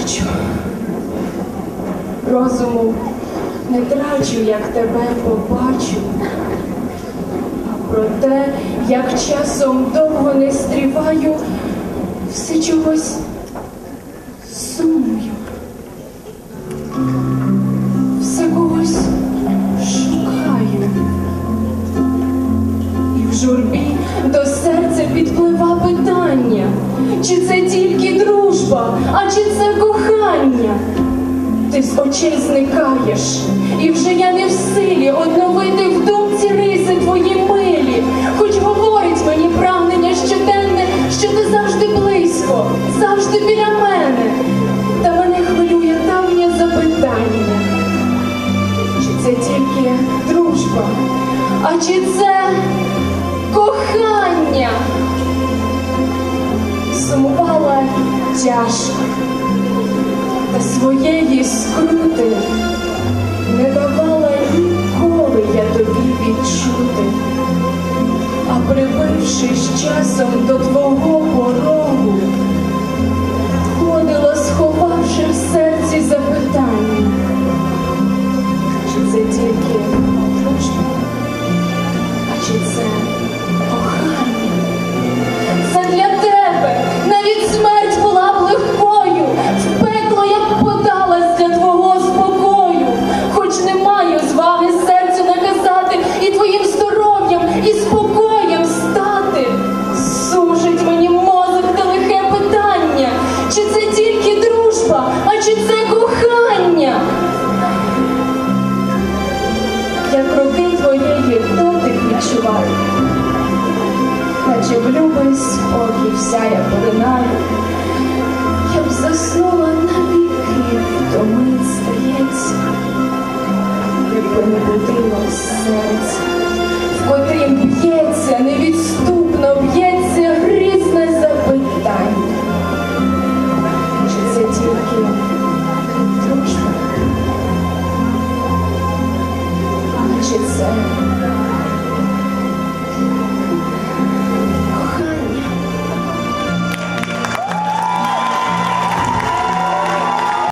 плачу. Розуму не трачу, як тебе побачу. А про те, як часом довго не стріваю, все чогось сумую. Все когось шукаю. І в журбі до серця підплива питання, чи це тільки дружба, а чи це кохання? Ти з очей зникаєш, і вже я не в силі одновити в думці риси твої милі, хоч говорить мені прагнення щоденне, що ти завжди близько, завжди біля мене. Та мене хвилює давнє запитання. Чи це тільки дружба, а чи це кохання? Тяжко, та своєї скрути не давала ніколи я тобі відчути, а прибившись часом до твого відчуваю, наче в любий спокій вся я поринаю, я б заснула навіки, то мить стається, якби не будило серце, в котрім б'ється, невідступно б'ється грізне запитання. Чи це тільки дружба? Чи це